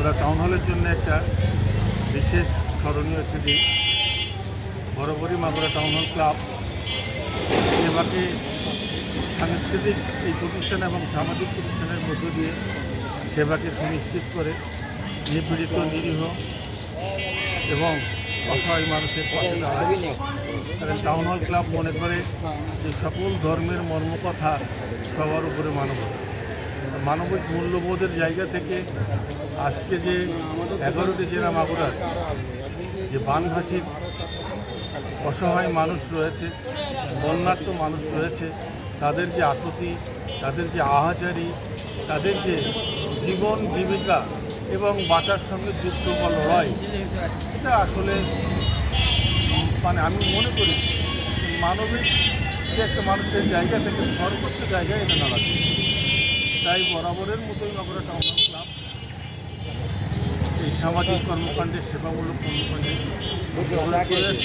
ওরা টাউন হলের জন্য একটা বিশেষ স্মরণীয় একটি দিন। বরাবরই মাগুরা টাউন হল ক্লাব সেবাকে সাংস্কৃতিক এই প্রতিষ্ঠান এবং সামাজিক প্রতিষ্ঠানের মধ্য দিয়ে সেবাকে সুনিশ্চিত করে নিপীড়িত, নিরীহ এবং অসহায় মানুষের পাশে দাঁড়ায়। টাউন হল ক্লাব মনে করে যে সকল ধর্মের মর্মকথা সবার উপরে মানবতা মানবিক মূল্যবোধের জায়গা থেকে আজকে যে এগারোটি জেলা মাগুরার যে বানভাসীর অসহায় মানুষ রয়েছে বন্যার্থ মানুষ রয়েছে, তাদের যে আকুতি, তাদের যে আহাজারি, তাদের যে জীবন জীবিকা এবং বাঁচার সঙ্গে যুক্ত বা লড়াই, এটা আসলে মানে আমি মনে করি, মানবিক যে একটা মানুষের জায়গা থেকে সর্বোচ্চ জায়গায় এটা নাড়া তাই বরাবরের মতোই নগরা টাউন ক্লাব এই সামাজিক কর্মকাণ্ডে সেবামূলক কর্মকাণ্ডে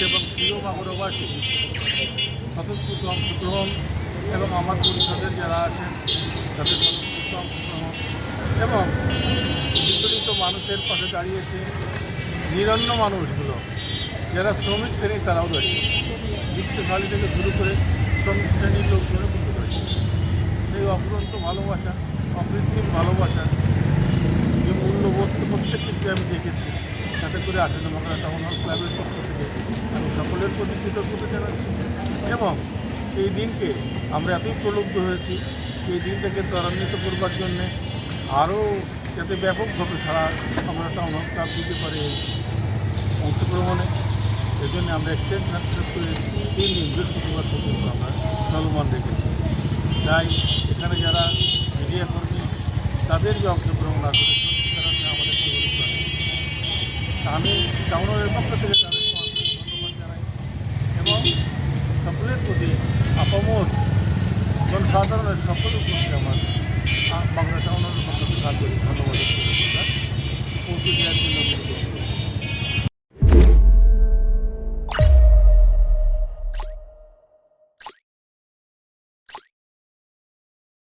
এবং প্রিয় মাগরবাসী স্বতঃস্ফূর্ত অংশগ্রহণ এবং আমার পরিষদের যারা আছেন, তাদের স্বতঃস্ফূর্ত অংশগ্রহণ এবং বিপরীত মানুষের পাশে দাঁড়িয়েছে নিরন্ন মানুষগুলো, যারা শ্রমিক শ্রেণি তারাও দাঁড়িয়ে বৃত্তশালী থেকে শুরু করে শ্রমিক শ্রেণির লোকজনও কিন্তু দাঁড়িয়ে সেই অফুরন্ত ভালোবাসা অকৃত্রিম ভালোবাসা যে মূল্যবোধ প্রত্যেক ক্ষেত্রে আমি দেখেছি তাতে করে আসলে মহারা টাউন হল ক্লাবের পক্ষ থেকে আমি সকলের প্রতি কৃতজ্ঞতা জানাচ্ছি এবং এই দিনকে আমরা এতই প্রলুব্ধ হয়েছি এই দিনটাকে ত্বরান্বিত করবার জন্যে আরও যাতে ব্যাপকভাবে সারা আমরা টাউন হল ক্লাব দিতে পারে অংশগ্রহণে। এই জন্য আমরা এক্সচেঞ্জ করে তিন দিন, বৃহস্পতিবার পর্যন্ত আমরা চলমান রেখেছি। তাই এখানে যারা মিডিয়া তাদের যে অংশগ্রহণ না করে আমাদের আমি টাউনের পক্ষ থেকে এবং সকলের প্রতি আপামর জনসাধারণের সকলের প্রতি আমার।